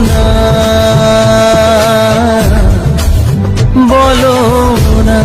না বলো না।